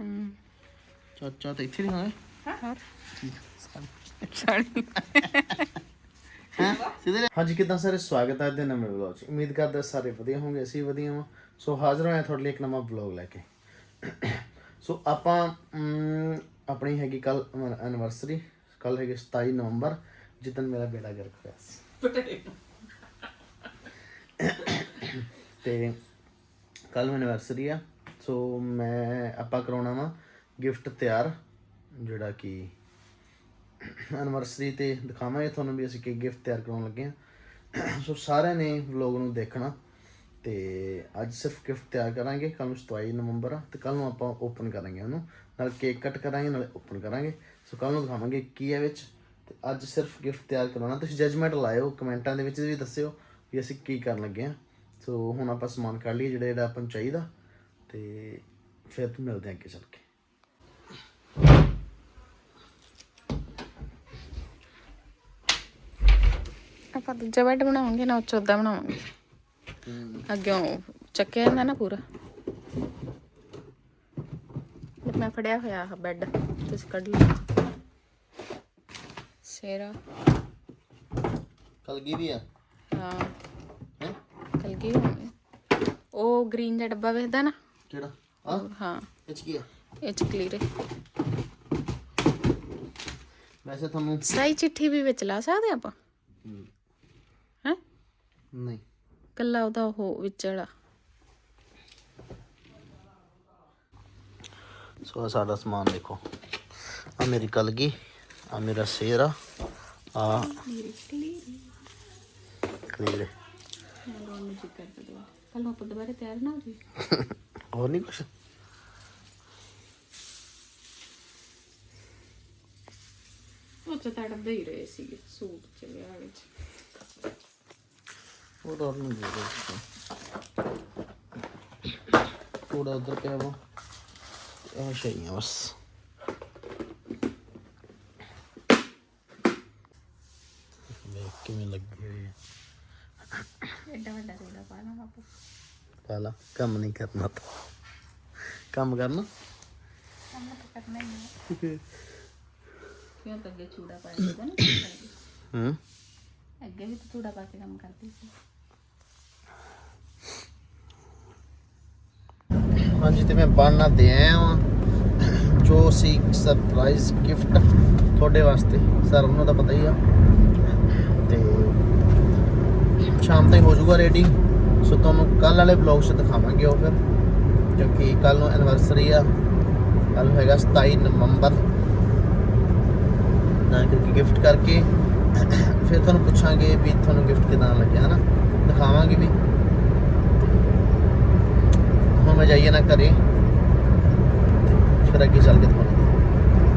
ਹੂੰ ਚਾਚਾ ਤਾਂ ਇੱਥੇ ਨਹੀਂ ਸਾੜੀ ਹਾਂ ਸਿੱਧੇ ਹਾਂਜੀ ਕਿਦਾਂ ਸਾਰੇ ਸਵਾਗਤ ਹੈ ਅੱਜ ਦੇ ਨਵੇਂ ਵਲੌਗ 'ਚ ਉਮੀਦ ਕਰਦਾ ਸਾਰੇ ਵਧੀਆ ਹੋਣਗੇ ਅਸੀਂ ਵੀ ਵਧੀਆ ਹਾਂ ਸੋ ਹਾਜ਼ਰ ਹੋਏ ਹਾਂ ਤੁਹਾਡੇ ਲਈ ਇੱਕ ਨਵਾਂ ਵਲੌਗ ਲੈ ਕੇ ਸੋ ਆਪਾਂ ਆਪਣੀ ਹੈਗੀ ਕੱਲ ਐਨਵਰਸਰੀ ਕੱਲ ਹੈਗੀ 27 ਨਵੰਬਰ ਜਿੱਦਨ ਮੇਰਾ ਬੇੜਾ ਗਰਕ ਹੋਇਆ ਸੀ ਤੇ ਕੱਲ ਐਨਵਰਸਰੀ ਆ ਸੋ ਮੈਂ, ਆਪਾਂ ਕਰਾਉਣਾ ਵਾ ਗਿਫਟ ਤਿਆਰ, ਜਿਹੜਾ ਕਿ ਐਨਵਰਸਰੀ ਤੇ ਦਿਖਾਵਾਂਗੇ ਤੁਹਾਨੂੰ ਵੀ ਅਸੀਂ ਕੀ ਗਿਫਟ ਤਿਆਰ ਕਰਾਉਣ ਲੱਗੇ ਹਾਂ। ਸੋ ਸਾਰਿਆਂ ਨੇ ਵਲੌਗ ਨੂੰ ਦੇਖਣਾ ਤੇ ਅੱਜ ਸਿਰਫ ਗਿਫਟ ਤਿਆਰ ਕਰਾਂਗੇ ਕੱਲ ਨੂੰ 27 ਨਵੰਬਰ ਆ ਤੇ ਕੱਲ ਨੂੰ ਆਪਾਂ ਓਪਨ ਕਰਾਂਗੇ ਉਹਨੂੰ। ਨਾਲ ਕੇਕ ਕੱਟ ਕਰਾਂਗੇ, ਨਾਲ ਓਪਨ ਕਰਾਂਗੇ। ਸੋ ਕੱਲ ਨੂੰ ਦਿਖਾਵਾਂਗੇ ਕੀ ਹੈ ਵਿੱਚ ਤੇ ਅੱਜ ਸਿਰਫ ਗਿਫਟ ਤਿਆਰ ਕਰਾਉਣਾ। ਤੁਸੀਂ ਜੱਜਮੈਂਟ ਲਾਇਓ, ਕਮੈਂਟਾਂ ਦੇ ਵਿੱਚ ਵੀ ਦੱਸਿਓ ਵੀ ਅਸੀਂ ਕੀ ਕਰਨ ਲੱਗੇ ਆ ਸੋ ਹੁਣ ਆਪਾਂ ਸਮਾਨ ਕੱਢ ਲਈਏ, ਜਿਹੜਾ ਜਿਹੜਾ ਆਪਾਂ ਨੂੰ ਚਾਹੀਦਾ। ਤੇ ਫਿਰ ਤੋਂ ਮਿਲਦੇ ਹਾਂ ਅੱਗੇ ਚੱਲ ਕੇ। ਆਪਾਂ ਦੂਜਾ ਬੈੱਡ ਬਣਾਵਾਂਗੇ ਨਾ ਉੱਚ ਉੱਦਾਂ ਬਣਾਵਾਂਗੇ। ਅੱਗੇ ਚੱਕਿਆ ਜਾਂਦਾ ਨਾ ਪੂਰਾ। ਤੇ ਮੈਂ ਫੜਿਆ ਹੋਇਆ ਆ ਬੈੱਡ ਤੁਸੀਂ ਕੱਢ ਲਓ। ਸੇਰਾ ਕਲਗੀ ਵੀ ਆ? ਹਾਂ। ਹੈ? ਕਲਗੀ ਹੋਣੀ? ਉਹ ਗ੍ਰੀਨ ਦਾ ਡੱਬਾ ਵੇਖਦਾ ਨਾ? ਕਿਹੜਾ ਆ? ਹਾਂ। ਇਹ 'ਚ ਕੀ ਆ? ਇਹ ਚ ਕਲੀਅਰ ਹੈ ਵੈਸੇ ਤੁਹਾਨੂੰ ਸਾਈ ਚਿੱਠੀ ਵੀ ਵਿੱਚ ਲਾ ਸਕਦੇ ਆਪਾਂ? ਹੈ। ਨਹੀਂ। ਕੱਲਾ ਉਹਦਾ ਉਹ ਵਿੱਚ ਵਾਲਾ। ਸੋ ਸਾਡਾ ਸਮਾਨ ਦੇਖੋ। ਆ ਮੇਰੀ ਕਲਗੀ ਆ ਮੇਰਾ ਸੇਰ ਆ ਆ ਕਲੀਅਰ ਕੱਲ ਨੂੰ ਆਪਾਂ ਦੁਬਾਰਾ ਤਿਆਰ ਨਾ ਹੋ ਜੀ ਹੋਰ ਨਹੀਂ ਕੁਛ? ਉਹ ਤਾਂ ਡੱਬੇ ਹੀ ਰਹੇ ਸੀਗੇ ਸੂਟ ਚ ਵਿਆਹ ਵਿੱਚ ਉਹ ਤਾਂ ਨਹੀਂ ਦੇ ਦੇ। ਥੋੜਾ ਉਧਰ ਪਿਆ ਵਾ। ਇਹ ਸ਼ਈਆਂ ਬਸ। ਵੇਖ ਕਿਵੇਂ ਲੱਗੀ ਹੋਈ ਹੈ। ਐਡਾ ਵੱਡਾ ਸੂੜਾ ਪਾ ਲਾ ਬਾਪੂ। ਪਾਲਾ ਕੰਮ ਨਹੀਂ ਕਰਨਾ ਤਾਂ। ਕੰਮ ਕਰਨਾ? ਕੰਮ ਤਾਂ ਕਰਨਾ ਹੀ ਹੈ ਕਿਉਂ ਤਾਂ ਅੱਗੇ ਚੂੜਾ ਪਾ ਕੇ ਤਾਂ ਨਹੀਂ ਕਰਦੀ? ਹੂੰ? ਅੱਗੇ ਵੀ ਤਾਂ ਚੂੜਾ ਪਾ ਕੇ ਕੰਮ ਕਰਦੀ ਸੀ। ਹਾਂਜੀ ਤੇ ਮੈਂ ਬਣਨਾ ਦੇ ਆਇਆ ਹਾਂ ਜੋ ਸੀ ਸਰਪ੍ਰਾਈਜ਼ ਗਿਫਟ ਤੁਹਾਡੇ ਵਾਸਤੇ ਸਰ ਉਹਨਾਂ ਦਾ ਪਤਾ ਹੀ ਆ। ਤੇ ਸ਼ਾਮ ਤਾਈਂ ਹੋ ਜਾਊਗਾ ਰੈਡੀ ਸੋ ਤੁਹਾਨੂੰ ਕੱਲ ਵਾਲੇ ਵਲੌਗ 'ਚ ਦਿਖਾਵਾਂਗੇ ਉਹ ਫਿਰ ਕਿਉਂਕਿ ਕੱਲ ਨੂੰ ਐਨਵਰਸਰੀ ਆ। ਕੱਲ ਹੈਗਾ 27 ਨਵੰਬਰ। ਨਾ ਕਰਕੇ ਗਿਫਟ ਕਰਕੇ ਫਿਰ ਤੁਹਾਨੂੰ ਪੁੱਛਾਂਗੇ ਵੀ ਤੁਹਾਨੂੰ ਗਿਫਟ ਕਿਦਾਂ ਲੱਗਿਆ ਹਨਾ? ਦਿਖਾਵਾਂਗੇ ਵੀ। ਹੁਣ ਮੈਂ ਜਾਈਏ ਨਾ ਘਰੇ। ਫਿਰ ਅੱਗੇ ਚੱਲ ਕੇ ਦਿਖਾਉਣਾ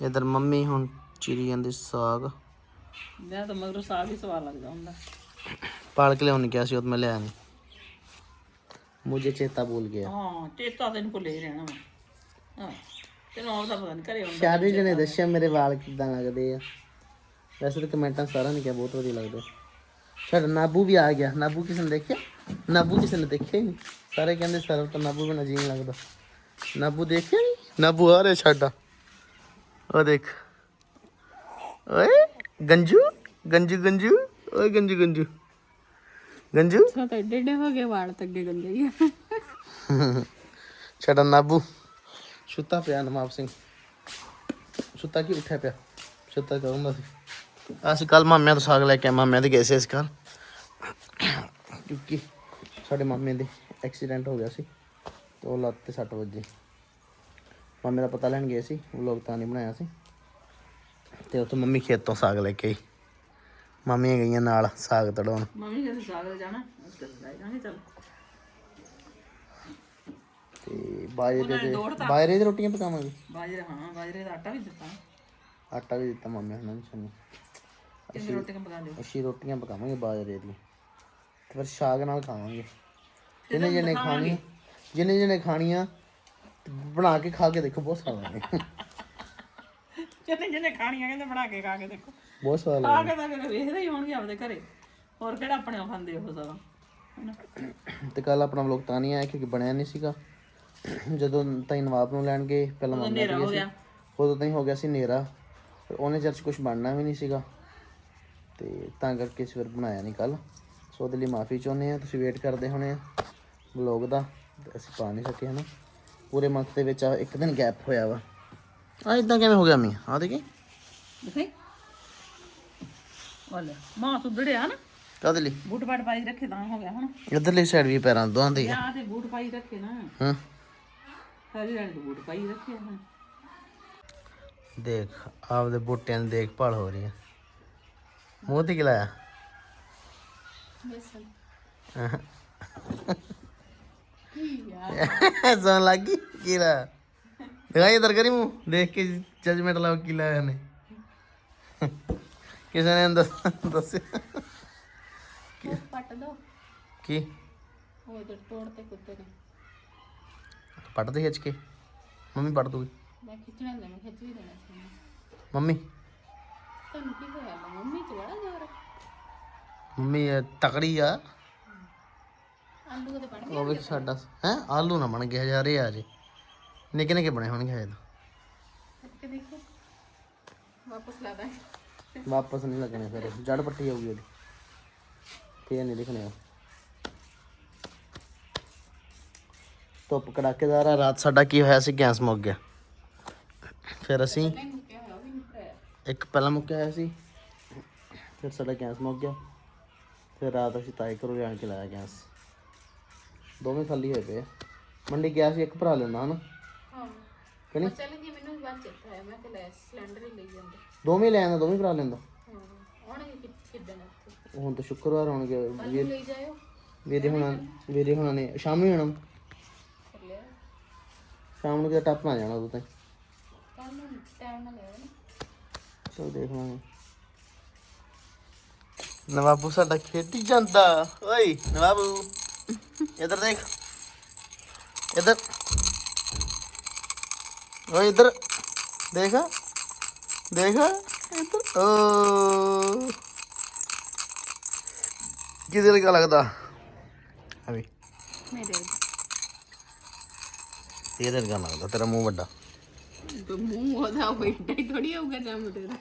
ਇਧਰ ਮੰਮੀ ਹੁਣ ਚੀਰੀ ਜਾਂਦੀ ਸਾਗ। ਮੈਂ ਤਾਂ ਮਗਰੋਂ ਸਾਗ ਹੀ ਸਵਾਦ ਲੱਗਦਾ ਹੁੰਦਾ। ਪਾਲ ਕੇ ਲਿਆਉਣ ਕਿਹਾ ਸੀ ਉਹ ਮੈਂ ਲਿਆ ਨਹੀਂ ਮੁਝੇ ਚੇਤਾ ਭੁੱਲ ਗਿਆ। ਹਾਂ ਚੇਤਾ ਤੈਨੂੰ ਭੁੱਲੇ ਹੀ ਰਹਿਣਾ ਵਾ। ਹਾਂ ਤੈਨੂੰ ਆਉਂਦਾ ਪਤਾ ਨਹੀਂ ਘਰੇ ਸ਼ਾਦੀ ਜੀ ਨੇ ਦੱਸਿਆ ਮੇਰੇ ਵਾਲ ਕਿਦਾਂ ਲੱਗਦੇ ਆ। ਵੈਸੇ ਤਾਂ ਕਮੈਂਟਾਂ ਸਾਰਿਆਂ ਨੇ ਕਿਹਾ ਬਹੁਤ ਵਧੀਆ ਲੱਗਦੇ। ਸਾਡਾ ਨਾਬੂ ਵੀ ਆ ਗਿਆ। ਨਾਬੂ ਕਿਸੇ ਨੇ ਦੇਖਿਆ? ਨਾਬੂ ਕਿਸੇ ਨੇ ਦੇਖਿਆ ਹੀ ਨਹੀਂ। ਸਾਰੇ ਕਹਿੰਦੇ ਸਰ ਤਾਂ ਨਾਬੂ ਬਿਨਾਂ ਜੀ ਨਹੀਂ ਲੱਗਦਾ। ਨਾਬੂ ਦੇਖਿਆ ਨਹੀਂ ਨਾਬੂ ਆ ਰਿਹਾ ਸਾਡਾ ਉਹ ਦੇਖ। ਓਏ ਗੰਜੂ? ਗੰਜੂ ਗੰਜੂ? ਓਏ ਗੰਜੂ ਗੰਜੂ। ਗੰਜੂ? ਸੋ ਤਾਂ ਏਡੇ ਏਡੇ ਹੋ ਗਏ ਵਾਲ ਤਾਂ ਅੱਗੇ ਗੰਦੇ ਹੀ ਆ। ਸਾਡਾ ਨਾਬੂ। ਸੁੱਤਾ ਪਿਆ ਨਵਾਬ ਸਿੰਘ। ਸੁੱਤਾ ਕੀ ਉੱਠਿਆ ਪਿਆ? ਸੁੱਤਾ ਕਰੂੰਗਾ ਸੀ। ਅਸੀਂ ਕੱਲ ਮਾਮਿਆਂ ਤੋਂ ਸਾਗ ਲੈ ਕੇ ਆਏ, ਮਾਮਿਆਂ ਦੇ ਗਏ ਸੀ ਅਸੀਂ ਕੱਲ ਕਿਉਂਕਿ ਸਾਡੇ ਮਾਮੇ ਦੇ ਐਕਸੀਡੈਂਟ ਹੋ ਗਿਆ ਸੀ ਤੇ ਉਹ ਲੱਤ ਤੇ ਸੱਟ ਵੱਜੀ। ਮਾਮੇ ਦਾ ਪਤਾ ਲੈਣ ਗਏ ਸੀ ਵਲੋਗ ਤਾਂ ਨਹੀਂ ਬਣਾਇਆ ਸੀ। ਤੇ ਉੱਥੇ ਮੰਮੀ ਖੇਤੋਂ ਸਾਗ ਲੈ ਕੇ ਆਈ। ਮਾਮੀਆਂ ਗਈਆਂ ਨਾਲ ਸਾਗ ਤੜਾਉਣ। ਮੰਮੀ ਕਹਿੰਦੇ ਸਾਗ ਲੈ ਜਾਣਾ ਉਸ ਕਰ ਲੈ ਚੱਲ। ਤੇ ਬਾਜਰੇ ਦੇ ਬਾਜਰੇ ਦੀ ਰੋਟੀਆਂ ਪਕਾਵਾਂਗੇ। ਬਾਜਰੇ ਹਾਂ ਬਾਜਰੇ ਦਾ ਆਟਾ ਵੀ ਦਿੱਤਾ। ਆਟਾ ਵੀ ਦਿੱਤਾ ਮਾਮੇ ਹੁਣਾਂ ਨੇ ਸਾਨੂੰ। ਕਿੰਨੀ ਰੋਟੀਆਂ ਪਕਾ ਲਿਓ? ਅਸੀਂ ਰੋਟੀਆਂ ਪਕਾਵਾਂਗੇ ਬਾਜਰੇ ਦੀਆਂ। ਤੇ ਫਿਰ ਸਾਗ ਨਾਲ ਖਾਵਾਂਗੇ। ਜਿਹਨੇ ਜਿਹਨੇ ਖਾਣੀ ਜਿਹਨੇ ਜਿਹਨੇ ਖਾਣੀਆਂ ਬਣਾ ਕੇ ਖਾ ਕੇ ਦੇਖੋ ਬਹੁਤ ਸਵਾਦ ਲੱਗਦਾ। ਜਿਹਨੇ ਜਿਹਨੇ ਖਾਣੀਆਂ ਕਹਿੰਦੇ ਬਣਾ ਕੇ ਖਾ ਕੇ ਦੇਖੋ। ਬਹੁਤ ਸਵਾਦ ਖਾ ਕੇ ਤਾਂ ਫਿਰ ਵੇਖਦੇ ਹੀ ਹੋਣਗੇ ਆਪਦੇ ਘਰੇ। ਹੋਰ ਕਿਹੜਾ ਆਪਣੇ ਆਪ ਖਾਂਦੇ ਉਹ ਸਾਰਾ ਹਨਾ? ਤੇ ਕੱਲ ਆਪਣਾ ਵਲੋਗ ਤਾਂ ਨਹੀਂ ਆਇਆ ਕਿਉਂਕਿ ਬਣਿਆ ਨਹੀਂ ਸੀਗਾ। ਜਦੋਂ ਤਾਈ ਨਵਾਬ ਨੂੰ ਲੈਣ ਗਏ ਪਹਿਲਾਂ ਮੰਮੀ ਹਨੇਰਾ ਹੋ ਗਿਆ। ਉਦੋਂ ਤਾਈ ਹੋ ਗਿਆ ਸੀ ਨੇਰਾ ਤੇ ਉਹਨੇ ਚਰਚ ਕੁਝ ਬਣਨਾ ਵੀ ਨਹੀਂ ਸੀਗਾ। ਤੇ ਤਾਂ ਕਰਕੇ ਇਸ ਵਾਰ ਬਣਾਇਆ ਨਹੀਂ ਕੱਲ ਸੋ ਉਹਦੇ ਲਈ ਮਾਫੀ ਚਾਹੁੰਦੇ ਆ ਤੁਸੀਂ ਵੇਟ ਕਰਦੇ ਹੋਣੇ ਆ ਵਲੌਗ ਦਾ। ਤੇ ਅਸੀਂ ਪਾ ਨਹੀਂ ਸਕੇ ਹਨਾ? ਪੂਰੇ ਮੰਥ ਦੇ ਵਿੱਚ ਆਹ ਇੱਕ ਦਿਨ ਗੈਪ ਹੋਇਆ ਵਾ। ਆ ਇਦਾਂ ਕਿਵੇਂ ਹੋ ਗਿਆ ਮੀ ਆ ਦੇਖੀ। ਦੇਖੇ ਵਾਲੇ ਮਾਂ ਸੁਧੜਿਆ ਨਾ। ਕਾਹਦੇ ਲਈ? ਬੂਟ ਬਾਟ ਪਾਈ ਰੱਖੇ ਤਾਂ ਹੋ ਗਿਆ ਹੁਣ। ਇਧਰਲੀ ਸਾਈਡ ਵੀ ਪੈਰਾਂ ਦੋਹਾਂ ਦੇ ਆ। ਆ ਤੇ ਬੂਟ ਪਾਈ ਰੱਖੇ ਨਾ। ਹਾਂ। ਸਾਰੀ ਰਾਤ ਬੂਟ ਪਾਈ ਰੱਖੇ ਹੁਣ। ਦੇਖ ਆਪਦੇ ਬੂਟਿਆਂ ਦੀ ਦੇਖਭਾਲ ਹੋ ਰਹੀ ਹੈ ਮੂੰਹ ਤੇ ਕੀ ਲਾਇਆ? ਸੌਣ ਲੱਗੀ ਕੀ ਲਾਇਆ? ਦਿਖਾਈ ਇਧਰ ਕਰੀ ਮੂੰਹ ਦੇਖ ਕੇ ਜਜਮੈਂਟ ਲਾਓ ਕੀ ਲਾਇਆ ਨੇ ਕਿਸੇ ਨੇ ਦੱਸ ਦੱਸਿਆ? ਉਹ ਪੱਟ ਦੋ। ਕੀ? ਉਹ ਇਧਰ ਤੋੜ ਤੇ ਕੁੱਤੇ ਨੇ। ਪੱਟ ਦੇ ਖਿੱਚ ਕੇ। ਮੰਮੀ ਪੱਟ ਦੂਗੀ। ਮੈਂ ਖਿੱਚਣਾ ਲੈ ਮੈਂ ਖਿੱਚ ਵੀ ਦੇਣਾ ਸੀ। ਮੰਮੀ? ਤੁਹਾਨੂੰ ਕੀ ਹੋਇਆ? ਮੰਮੀ ਚ ਬੜਾ ਜ਼ੋਰ ਆ। ਮੰਮੀ ਇਹ ਤਕੜੀ ਆ। ਆਲੂ ਦੇ ਬਣ ਉਹ ਵੀ ਸਾਡਾ ਹੈ? ਆਲੂ ਨਾ ਬਣ ਗਿਆ ਹਜ਼ਾਰੇ ਆ ਜੇ। ਨਿੱਕੇ ਨਿੱਕੇ ਬਣੇ ਹੋਣਗੇ ਹਜੇ ਤਾਂ। ਕੇ ਦੇਖੋ। ਵਾਪਸ ਨਹੀਂ ਲੱਗਣੇ ਫਿਰ ਜੜ ਪੱਟੀ ਆਊਗੀ ਉਹਦੀ। ਫੇਰ ਨਹੀਂ ਦਿਖਣੇ ਉਹ। ਧੁੱਪ ਕੜਾਕੇਦਾਰ ਆ ਰਾਤ ਸਾਡਾ ਕੀ ਹੋਇਆ ਸੀ ਗੈਸ ਮੁੱਕ ਗਿਆ। ਫਿਰ ਅਸੀਂ ਇੱਕ ਪਹਿਲਾਂ ਮੁੱਕਿਆ ਹੋਇਆ ਸੀ ਫਿਰ ਸਾਡਾ ਗੈਸ ਮੁੱਕ ਗਿਆ। ਫਿਰ ਰਾਤ ਅਸੀਂ ਤਾਏ ਘਰੋਂ ਜਾਣ ਕੇ ਲਾਇਆ ਗੈਸ। ਦੋਵੇਂ ਖਾਲੀ ਹੋਏ ਪਏ ਆ। ਮੰਡੀ ਗਿਆ ਸੀ ਇੱਕ ਭਰਾ ਲੈਂਦਾ ਹਨਾ ਹਾਂ। ਕਿ ਨਹੀਂ ਚੱਲ ਗਿਆ ਮੈਨੂੰ ਵੀ ਬਾਅਦ ਚੇਤਾ ਆਇਆ ਮੈਂ ਕਿ ਲੈ ਸਿਲੰਡਰ ਹੀ ਲਈ ਜਾਂਦੇ। ਦੋਵੇਂ ਲੈ ਆਂਦਾ ਦੋਵੇਂ ਭਰਾ ਲੈਂਦਾ ਹਾਂ ਆਉਣਗੇ ਕਿ ਕਿੱਦਣ ਉੱਥੇ ਹੁਣ ਤਾਂ ਸ਼ੁੱਕਰਵਾਰ ਹੋਣਗੇ ਵੀਰ ਲਈ ਜਾਇਓ। ਵੀਰੇ ਹੁਣਾਂ ਵੀਰੇ ਹੁਣਾਂ ਨੇ ਸ਼ਾਮ ਨੂੰ ਜਾਣਾ ਕਰ ਲਿਆ ਸ਼ਾਮ ਨੂੰ ਕਿਤੇ ਟੱਪ ਨਾ ਜਾਣਾ ਉਦੋਂ ਤਾਈਂ। ਕੱਲ ਨੂੰ ਟਾਈਮ ਨਾਲ ਲੈ ਆਉਣਾ। ਚਲ ਦੇਖ ਲਾਂਗੇ। ਨਵਾਬੂ ਸਾਡਾ ਖੇਡੀ ਜਾਂਦਾ। ਓਏ ਨਵਾਬੂ। ਇਧਰ ਦੇਖ। ਇਧਰ। ਓਏ ਇਧਰ ਦੇਖ ਦੇਖ ਇਧਰ ਓ। ਕਿਹਦੇ ਲਗਾ ਲੱਗਦਾ? ਅਭੀ ਮੇਰੇ ਇਹਦੇ ਲਗਾ ਲੱਗਦਾ ਤੇਰਾ ਮੂੰਹ ਵੱਡਾ। ਤੇ ਮੂੰਹ ਉਹਦਾ ਹੋਈ ਡਾਈ ਥੋੜੀ ਹੋਊਗਾ ਜੰਮ ਤੇਰਾ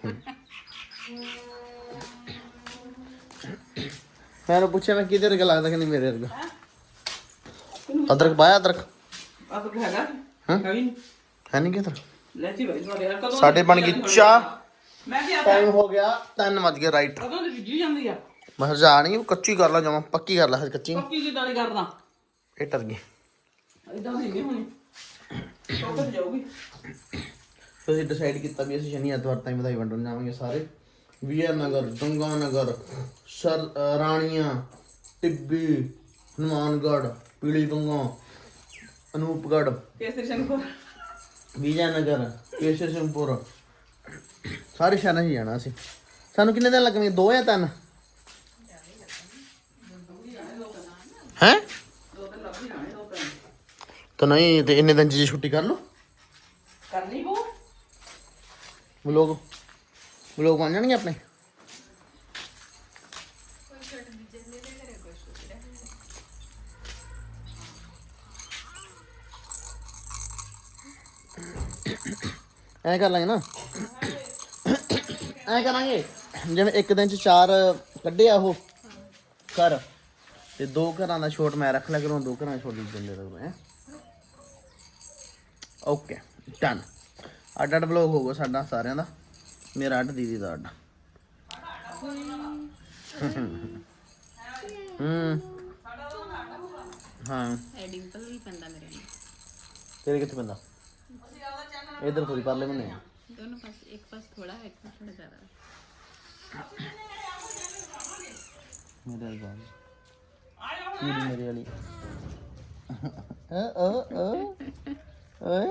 ਮੈਂ ਉਹਨੂੰ ਪੁੱਛਿਆ ਮੈਂ ਕਿਹਦੇ ਵਰਗਾ ਲੱਗਦਾ ਕਿ ਨਹੀਂ ਮੇਰੇ ਵਰਗਾ। ਅਦਰਕ ਪਾਇਆ ਅਦਰਕ? ਆ ਤਾਂ ਹੈਗਾ। ਹਾਂ? ਹੈ ਨਹੀਂ ਕਿਧਰ? ਲੈ ਜੀ ਭਾਈ ਤੁਹਾਡੇ ਯਾਰ ਕਦੋਂ ਸਾਡੇ ਬਣ ਗਈ ਚਾਹ। ਮੈਂ ਵੀ ਆ ਟਾਈਮ ਹੋ ਗਿਆ 3 ਵਜ ਗਏ ਰਾਈਟ ਕਦੋਂ ਦੀ ਵਿਜੀ ਜਾਂਦੀ ਆ? ਮੈਂ ਕਿਹਾ ਜਾ ਨਹੀਂ ਕੱਚੀ ਕਰ ਲਾ ਜਮਾ ਪੱਕੀ ਕਰ ਲਾ ਹਜੇ ਕੱਚੀ। ਨੀ। ਪੱਕੀ ਕਿਦਾਂ ਨਹੀਂ ਕਰਦਾ? ਇਹ ਟਰ ਗਈ। ਇਦਾਂ ਨਹੀਂ ਹੋਣੀ। ਟੋਕਰ ਜਾਊਗੀ। ਅਸੀਂ ਡਿਸਾਈਡ ਕੀਤਾ ਵੀ ਅਸੀਂ ਸ਼ਨੀ ਐਤਵਾਰ ਤਾਈਂ ਵਧਾਈ ਵੰਡਣ ਜਾਵਾਂਗੇ ਸਾਰੇ। ਵੀਰ ਨਗਰ Ganganagar Sirsa, Rania Tibbi Hanumangarh Pilibanga ਅਨੂਪਗੜ੍ਹ ਕੇਸਰੀ ਸ਼ੰਕਰ ਵਿਜੈ ਨਗਰ ਕੇਸ਼ਰ ਸਿੰਘਪੁਰ ਸਾਰੇ ਸ਼ਹਿਰਾਂ 'ਚ ਜਾਣਾ ਸੀ ਸਾਨੂੰ ਕਿੰਨੇ ਦਿਨ ਲੱਗਣਗੇ? ਦੋ ਜਾਂ ਤਿੰਨ? ਹੈ? ਤਾਂ ਨਹੀਂ ਤੇ ਇੰਨੇ ਦਿਨ 'ਚ ਜੀ ਛੁੱਟੀ ਕਰ ਲਓ। ਕਰਨੀ ਪਊ? ਵਲੋਗ। ਵਲੋਗ ਬਣ ਜਾਣਗੇ ਆਪਣੇ? ਐ ਕਰ ਲਾਂਗੇ ਨਾ। ਐ ਕਰਾਂਗੇ ਜਿਵੇਂ ਇੱਕ ਦਿਨ ਚ ਚਾਰ ਕੱਢਿਆ ਉਹ ਘਰ ਤੇ ਦੋ ਘਰਾਂ ਦਾ ਛੋਟ ਮੈਂ ਰੱਖ ਲਿਆ ਕਰੂੰ ਦੋ ਘਰਾਂ ਦਾ ਛੋਟ ਦਿੰਦੇ ਰਹੋ ਹੈ ਓਕੇ ਡਨ ਅੱਡ ਅੱਡ ਵਲੋਗ ਹੋਊਗਾ ਸਾਡਾ ਸਾਰਿਆਂ ਦਾ। ਮੇਰਾ ਅੱਡ ਦੀਦੀ ਦਾ ਅੱਡ। ਹੂੰ। ਹਾਂ। ਇਹ ਡਿੰਪਲ ਵੀ ਪੈਂਦਾ ਮੇਰੇ ਨਾਲ ਤੇਰੇ ਕਿੱਥੇ ਬੰਦਾ ਇਧਰ ਥੋੜੀ ਪਰਲੇ ਬੰਨੇ ਆ। ਦੋਨੋਂ ਪਾਸੇ ਇੱਕ ਪਾਸ ਥੋੜਾ ਹੈ ਇੱਕ ਪਾਸ ਥੋੜਾ ਜ਼ਿਆਦਾ ਹੈ। ਮੇਰੇ ਵਾਲੀ ਕੀ ਮੇਰੇ ਵਾਲੀ? ਅ ਅ ਅ ਓਏ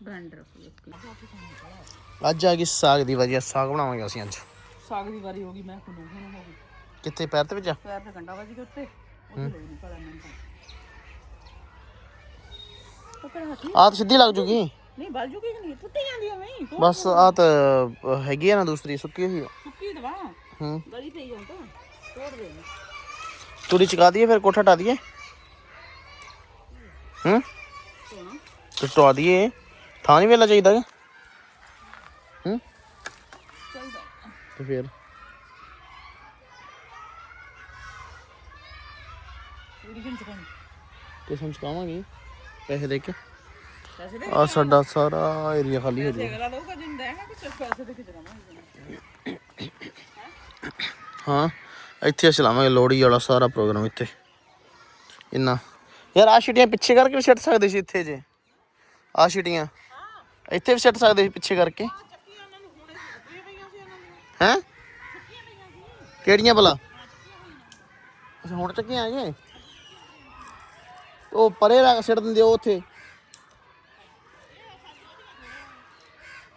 ਬ੍ਰਾਂਡ ਰੱਖੋ ਇੱਕ ਅੱਜ ਆ ਗਈ ਸਾਗ ਦੀ ਵਧੀਆ ਸਾਗ ਬਣਾਵਾਂਗੇ ਅਸੀਂ ਅੱਜ। ਸਾਗ ਦੀ ਵਾਰੀ ਹੋ ਗਈ ਮੈਂ ਖੁਦ ਹੁਣ ਹੋ ਗਈ ਕਿੱਥੇ ਪੈਰ ਤੇ ਵਿੱਚ ਪੈਰ ਤੇ ਕੰਡਾ ਵੱਜ ਗਿਆ ਉੱਤੇ। ਆਹ ਤਾਂ ਸਿੱਧੀ ਲੱਗ ਜੂਗੀ। ਨਹੀਂ ਬਲ ਜੂਗੀ ਕਿ ਨਹੀਂ? ਟੁੱਟੀ ਜਾਂਦੀ ਐ ਮੈਂ ਬਸ ਆ ਤਾਂ ਹੈਗੀ ਆ ਨਾ ਦੂਸਰੀ ਸੁੱਕੀ ਹੋਈ। ਸੁੱਕੀ ਦਵਾ। ਹੂੰ। ਗਲੀ ਪਈ ਜਾਂਦਾ ਤੂੜੀ ਚਕਾ ਦਈਏ ਫਿਰ ਕੋਠਾ ਢਾ ਦਈਏ। ਹੂੰ? ਤੇ ਟਵਾ ਦਈਏ। ਥਾਂ ਨਹੀਂ ਵੇਲਾ ਚਾਹੀਦਾ। ਹੂੰ? ਤੇ ਫਿਰ? ਤੇ ਸਮਝਾਵਾਂਗੇ ਪੈਸੇ ਦੇ ਕੇ। ਆ ਸਾਡਾ ਸਾਰਾ ਏਰੀਆ ਖਾਲੀ ਹੋ ਜਾਊਗਾ ਅਗਲਾ ਲੋਕ ਜਿੰਦਾ ਹੈ ਕਿ ਸਿਰਫ ਪੈਸੇ ਦੇ ਕੇ ਚਲਾਵਾਂਗੇ ਹਾਂ ਇੱਥੇ ਅਸੀਂ ਲਾਵਾਂਗੇ ਲੋਹੜੀ ਵਾਲਾ ਸਾਰਾ ਪ੍ਰੋਗਰਾਮ ਇੱਥੇ। ਇੰਨਾ। ਯਾਰ ਆ ਛਿਟੀਆਂ ਪਿੱਛੇ ਕਰਕੇ ਵੀ ਛੱਡ ਸਕਦੇ ਸੀ ਇੱਥੇ ਜੇ। ਆ ਛਿਟੀਆਂ ਇੱਥੇ ਵੀ ਛੱਡ ਸਕਦੇ ਸੀ ਪਿੱਛੇ ਕਰਕੇ। ਹੈ ਕਿਹੜੀਆਂ ਭਲਾ? ਅੱਛਾ ਹੁਣ ਚੱਕੀਆਂ ਆ ਗਏ ਉਹ ਪਰੇ ਰੱਖ ਛੱਡ ਦਿੰਦੇ ਉਹ ਉੱਥੇ।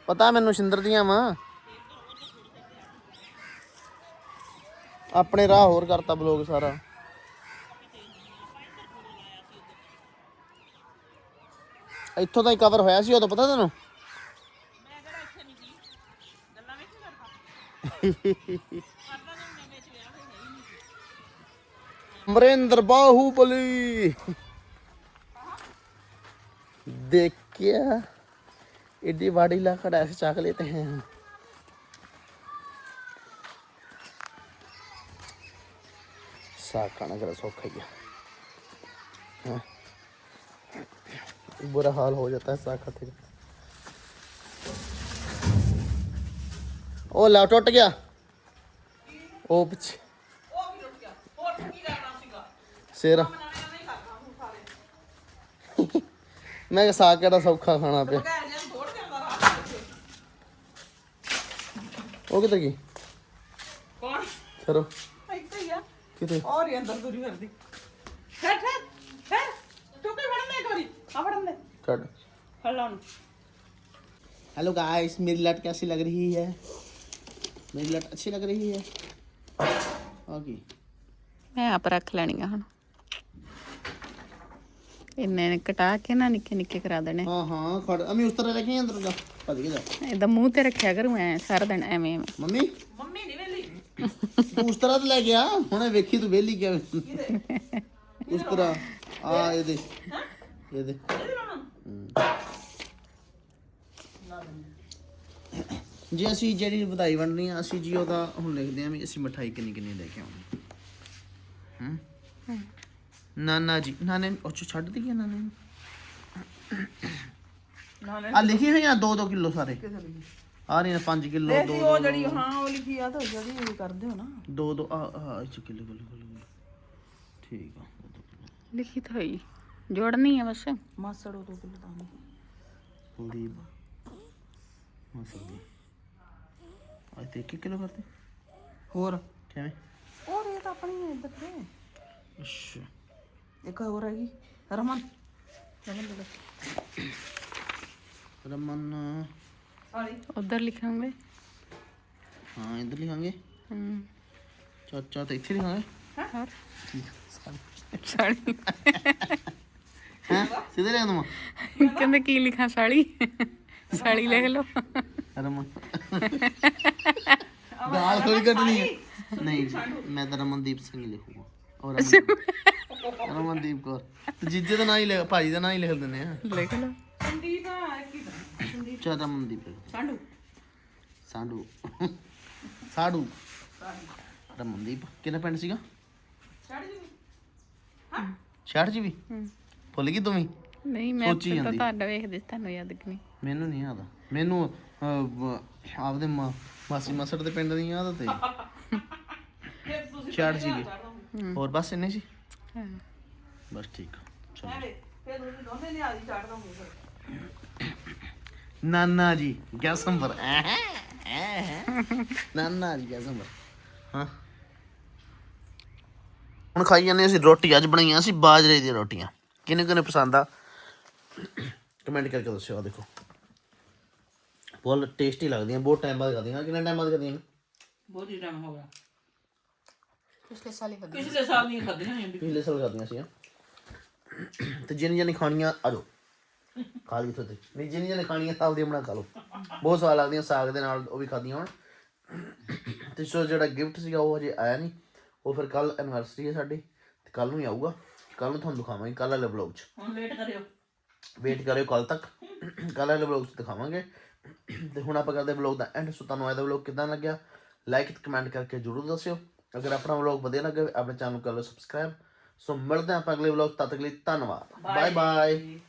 ਪਤਾ ਮੈਨੂੰ ਸ਼ਿੰਦਰ ਦੀਆਂ ਵਾ। ਆਪਣੇ ਰਾਹ ਹੋਰ ਕਰਤਾ ਬਲੌਗ ਸਾਰਾ। ਇੱਥੋਂ ਤਾਂ ਹੀ ਕਵਰ ਹੋਇਆ ਸੀ ਉਦੋਂ ਪਤਾ ਤੈਨੂੰ? ਅਮਰਿੰਦਰ ਬਾਹੂਬਲੀ। देखिए एडी वाड़ी ला खड़ा ऐसे चाक लेते हैं हम साग खाना जरा सौखा ही है बुरा हाल हो जाता है साग खाते का ओ ला टूट गया ओ पीछे सेरा ਮੈਂ ਕਿਹਾ ਸਾਗ ਕਿਹੜਾ ਸੌਖਾ ਖਾਣਾ ਪਿਆ ਉਹ ਕਿੱਧਰ ਗਈ ਕੌਣ ਚਲੋ ਇੱਥੇ ਹੀ ਆ ਕਿਤੇ ਔਰ ਹੀ ਅੰਦਰ ਤੁਰੀ ਫਿਰਦੀ ਠਹਿਰ ਠਹਿਰ ਠਹਿਰ ਟੋਕੇ ਫੜਨ ਦੇ ਇੱਕ ਵਾਰੀ ਆ ਫੜਨ ਦੇ ਕੱਢ ਫੜ ਲਾ ਉਹਨੂੰ हेलो गाइस मेरी लट कैसी लग रही है मेरी लट अच्छी लग रही है ओके ਮੈਂ ਆਪ ਰੱਖ ਲੈਣੀਆਂ ਹੁਣ ਇਹਨੇ ਕਟਾ ਕੇ ਨਾ ਨਿੱਕੇ ਨਿੱਕੇ ਕਰਾ ਦੇਣੇ। ਹਾਂ ਹਾਂ ਖੜ ਅਮੀ ਉਸ ਤਰ੍ਹਾਂ ਰੱਖੀ ਅੰਦਰ ਜਾ ਭੱਜ ਕੇ ਜਾ। ਇਹਦਾ ਮੂੰਹ ਤੇ ਰੱਖਿਆ ਕਰੂ ਐ ਸਾਰਾ ਦਿਨ ਐਵੇਂ ਐਵੇਂ। ਮੰਮੀ? ਮੰਮੀ ਨਹੀਂ ਵੇਲੀ ਤੂੰ ਉਸ ਤਰ੍ਹਾਂ ਤੇ ਲੈ ਗਿਆ ਹੁਣੇ ਵੇਖੀ ਤੂੰ ਵੇਲੀ ਕਿਵੇਂ। ਉਸ ਤਰ੍ਹਾਂ ਆ ਇਹਦੇ ਇਹਦੇ ਜੇ ਅਸੀਂ ਜਿਹੜੀ ਵਧਾਈ ਵੰਡਣੀ ਆ ਅਸੀਂ ਜੀ ਉਹਦਾ ਹੁਣ ਲਿਖਦੇ ਆਂ ਵੀ ਅਸੀਂ ਮਠਾਈ ਕਿੰਨੀ ਕਿੰਨੀ ਲੈ ਕੇ ਆਉਣੀ। ਹੂੰ। ਨਾਨਾ ਜੀ ਨਾਨੇ ਉਹ 'ਚੋਂ ਛੱਡ ਦਈਏ ਨਾਨੇ ਨੂੰ। ਨਾ ਲੈ ਆ ਲਿਖੇ ਹੋਏ ਆ 2-2 ਕਿਲੋ ਸਾਰੇ। ਆ ਰਹੇ ਨੇ 5 ਕਿਲੋ ਤੇ 2 ਉਹ ਜਿਹੜੀ ਹਾਂ ਉਹ ਲਿਖੀ ਆ ਤਾਂ ਜਿਹੜੀ ਇਹ ਕਰਦੇ ਹੋ ਨਾ। 2 2 ਆ ਆ ਇਹ 'ਚ ਕਿਲੋ ਕਿਲੋ ਕਿਲੋ। ਠੀਕ ਆ। ਲਿਖੀ ਤਾਂ ਹੋਈ। ਜੋੜਨੀ ਆ ਬਸ। ਮਾਸੜ ਉਹ ਤੋਂ ਕਿਲੋ ਤਾਂ ਨਹੀਂ। ਪੂਰੀ ਮਸਲ ਆ ਤੇ 1 ਕਿਲੋ ਕਰਤੇ। ਹੋਰ? ਕਿਵੇਂ? ਹੋਰ ਇਹ ਤਾਂ ਆਪਣੀ ਹੈ ਇੱਧਰ ਤੇ। ਅੱਛਾ। ਇੱਕ ਹੋਰ ਹੈਗੀ ਰਮਨ ਰਮਨ ਦੇ ਦੇ ਰਮਨ ਸਾਲੀ ਉਧਰ ਲਿਖਾਂਗੇ ਹਾਂ ਇੱਧਰ ਲਿਖਾਂਗੇ ਹੂੰ ਚਾਚਾ ਤਾਂ ਇੱਥੇ ਲਿਖਾਂਗੇ ਹੋਰ ਸਾੜੀ ਹਾਂ ਸਿੱਧੇ ਲਿਖ ਦਵਾਂ ਕਹਿੰਦੇ ਕੀ ਲਿਖਾਂ ਸਾੜੀ ਸਾੜੀ ਲਿਖ ਲਓ ਰਮਨ ਗਾਲ ਥੋੜੀ ਕੱਢਣੀ ਹੈ ਨਹੀਂ ਮੈਂ ਤਾਂ ਰਮਨਦੀਪ ਸਿੰਘ ਲਿਖੂਗਾ ਔਰ ਰਮਨ- ਰਮਨਦੀਪ ਕੌਰ। ਤੇ ਜੀਜੇ ਦਾ ਨਾਂ ਹੀ ਲਿਖ ਭਾਜੀ ਦਾ ਨਾਂ ਹੀ ਲਿਖ ਦਿੰਦੇ ਆ। ਲਿਖ ਲਓ। ਸੰਦੀਪ ਆ ਕੀ ਸੰਦੀਪ। ਚਾ ਰਮਨਦੀਪ ਲਿਖ। ਸਾਂਢੂ ਸਾਡੂ। ਸਾਡੂ। ਰਮਨਦੀਪ ਕਿੰਨਾ ਪਿੰਡ ਸੀਗਾ? ਛੱਡ ਜੀ। 66 ਜੀ ਵੀ? ਭੁੱਲ ਗਈ ਤੂੰ ਵੀ? ਨਹੀਂ ਮੈਂ ਸੋਚੀ ਤਾਂ। ਤੁਹਾਡਾ ਵੇਖਦੇ ਤੁਹਾਨੂੰ ਯਾਦ ਕਿ ਨਹੀਂ। ਮੈਨੂੰ ਨਹੀਂ ਆਦਾ ਮੈਨੂੰ ਆਪਦੇ ਮਾਂ- ਮਾਸੀ ਮਸੜ ਦੇ ਪਿੰਡ ਦੀ ਯਾਦ ਤੇ। 66 ਜੀ ਵੀ ਹੋਰ ਬਸ ਇੰਨੇ ਸੀ? ਹਾਂ ਬਸ ਠੀਕ ਆ, ਚਲੋ। ਐਵੇਂ ਫਿਰ ਤੁਸੀਂ ਦੋਨੇ ਨੇ ਆਦੀ ਛੱਡ ਦੋਗੇ ਫਿਰ। ਨਾਨਾ ਜੀ ਨਾਨਾ ਜੀ ਗੈਸੰਬਰ ਹਾਂ। ਹੁਣ ਖਾਈ ਜਾਂਦੇ ਅਸੀਂ ਰੋਟੀ ਅੱਜ ਬਣਾਈਆਂ ਸੀ ਬਾਜਰੇ ਦੀਆਂ ਰੋਟੀਆਂ। ਕਿਹਨੇ ਕਿਹਨੇ ਪਸੰਦ ਆ? ਕਮੈਂਟ ਕਰਕੇ ਦੱਸਿਓ ਆ ਦੇਖੋ। ਬਹੁਤ ਟੇਸਟੀ ਲੱਗਦੀਆਂ ਬਹੁਤ ਟਾਈਮ ਬਾਅਦ ਕਰਦੀਆਂ ਕਿੰਨਾ ਟਾਈਮ ਬਾਅਦ ਕਰਦੀਆਂ ਬਹੁਤ ਹੀ ਟਾਈਮ ਹੋ ਗਿਆ। ਪਿਛਲੇ ਸਾਲ ਹੀ ਖਾਧੀ ਖਾਧੀਆਂ ਤੇ ਜਿੰਨ ਜਿੰਨ ਖਾਣੀਆਂ ਆ ਜਾਓ। ਖਾ ਲਈ ਤੁਸੀਂ ਨਹੀਂ ਜਿੰਨ ਜਿੰਨ ਖਾਣੀਆਂ ਸਾਲ ਦੀ ਬਣਾ ਖਾ ਲਓ। ਬਹੁਤ ਸਵਾਦ ਲੱਗਦੀਆਂ ਸਾਗ ਦੇ ਨਾਲ ਉਹ ਵੀ ਖਾਧੀਆਂ ਹੁਣ। ਤੇ ਸੋ ਜਿਹੜਾ ਗਿਫਟ ਸੀਗਾ ਉਹ ਹਜੇ ਆਇਆ ਨਹੀਂ। ਉਹ ਫਿਰ ਕੱਲ ਐਨਵਰਸਰੀ ਹੈ ਸਾਡੀ। ਤੇ ਕੱਲ ਨੂੰ ਹੀ ਆਊਗਾ। ਕੱਲ ਨੂੰ ਤੁਹਾਨੂੰ ਦਿਖਾਵਾਂਗੇ ਕੱਲ ਵਾਲੇ ਵਲੌਗ 'ਚ। ਹੁਣ ਵੇਟ ਕਰਿਓ। ਵੇਟ ਕਰਿਓ ਕੱਲ ਤੱਕ। ਕੱਲ ਵਾਲੇ ਵਲੌਗ 'ਚ ਦਿਖਾਵਾਂਗੇ। ਤੇ ਹੁਣ ਆਪਾਂ ਕਰਦੇ ਵਲੌਗ ਦਾ ਐਂਡ ਸੋ ਤੁਹਾਨੂੰ ਅੱਜ ਦਾ ਵਲੌਗ ਕਿਦਾਂ ਲੱਗਿਆ? ਲਾਈਕ ਤੇ ਕਮੈਂਟ ਕਰਕੇ ਜਰੂਰ ਦੱਸਿਓ। ਅਗਰ ਆਪਣਾ ਵਲੌਗ ਵਧੀਆ ਲੱਗੇ ਆਪਣੇ ਚੈਨਲ ਨੂੰ ਕਰ ਲਓ ਸਬਸਕ੍ਰਾਈਬ ਸੋ ਮਿਲਦੇ ਹਾਂ ਆਪਾਂ ਅਗਲੇ ਵਲੌਗ ਤਦ ਤੱਕ ਲਈ ਧੰਨਵਾਦ। Bye bye